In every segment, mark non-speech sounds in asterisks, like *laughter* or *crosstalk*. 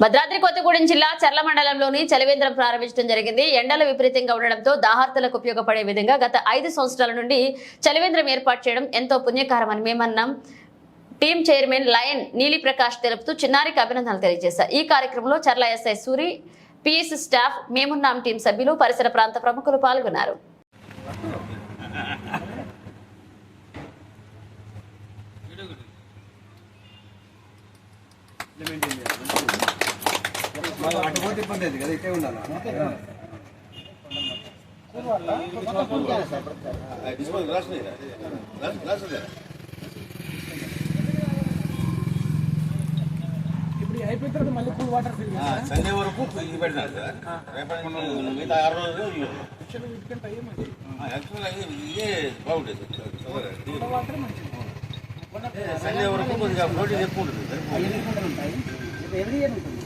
భద్రాద్రి కొత్తగూడెం జిల్లా చర్ల మండలంలోని చలివేంద్రం ప్రారంభించడం జరిగింది. ఎండలు విపరీతంగా ఉండడంతో దాహార్తులకు ఉపయోగపడే విధంగా గత ఐదు సంవత్సరాల నుండి చలివేంద్రం ఏర్పాటు చేయడం ఎంతో పుణ్యకారమని Memannam team chairman lion Neeli Prakash తెలుపుతూ చిన్నారికి అభినందనలు తెలియజేశారు. ఈ కార్యక్రమంలో Charla SI Suri PS staff Memunnam team సభ్యులు పరిసర ప్రాంత ప్రముఖులు పాల్గొన్నారు. *laughs* అటువంటి ఇబ్బంది లేదు కదా ఇటే ఉండాలి డిస్పోజ్ గ్లాస్ గ్లాస్ గ్లాస్ అయిపోయిన తర్వాత మళ్ళీ కూల్ వాటర్ ఫిల్ సండే వరకు ఇది పెడతాను సార్ రేపటి మిగతా ఆరు రోజులు యాక్చువల్గా ఇదే బాగుంటుంది వాటర్ మంచిది. సండే వరకు కొద్దిగా ప్రోటీన్ ఎక్కువ ఉంటుంది. ఎవ్రీ ఇయర్ ఉంటుంది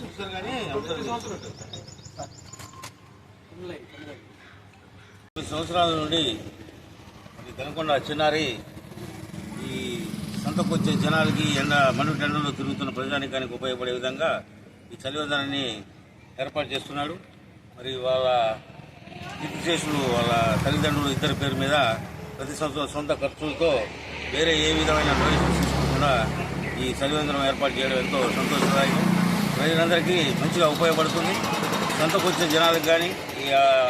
చూస్తారు కానీ కొన్ని సంవత్సరాల నుండి ఈ కనకొండ చిన్నారి ఈ సంతకు వచ్చే జనాలకి ఎండ మండు టెండలో తిరుగుతున్న ప్రజానికానికి ఉపయోగపడే విధంగా ఈ చలివందనాన్ని ఏర్పాటు చేస్తున్నాడు. మరి వాళ్ళ కీర్తిశేషులు వాళ్ళ తల్లిదండ్రులు ఇద్దరి పేరు మీద ప్రతి సంవత్సరం సొంత ఖర్చులతో వేరే ఏ విధమైన డొనేషన్ తీసుకోకుండా ఈ చలివందనం ఏర్పాటు చేయడం ఎంతో సంతోషదాయకం. ప్రజలందరికీ మంచిగా ఉపయోగపడుతుంది. సొంతకు వచ్చే జనాలకు కానీ ఈ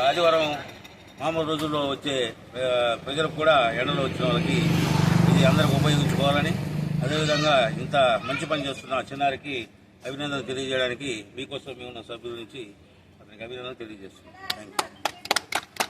ఆదివారం మామూలు రోజుల్లో వచ్చే ప్రజలకు కూడా ఎండలో వచ్చిన వాళ్ళకి ఇది అందరికి ఉపయోగించుకోవాలని అదేవిధంగా ఇంత మంచి పని చేస్తున్న చిన్నారికి అభినందనలు తెలియజేయడానికి మీకోసం మేము ఉన్న సభ్యుల నుంచి Venga, mira, no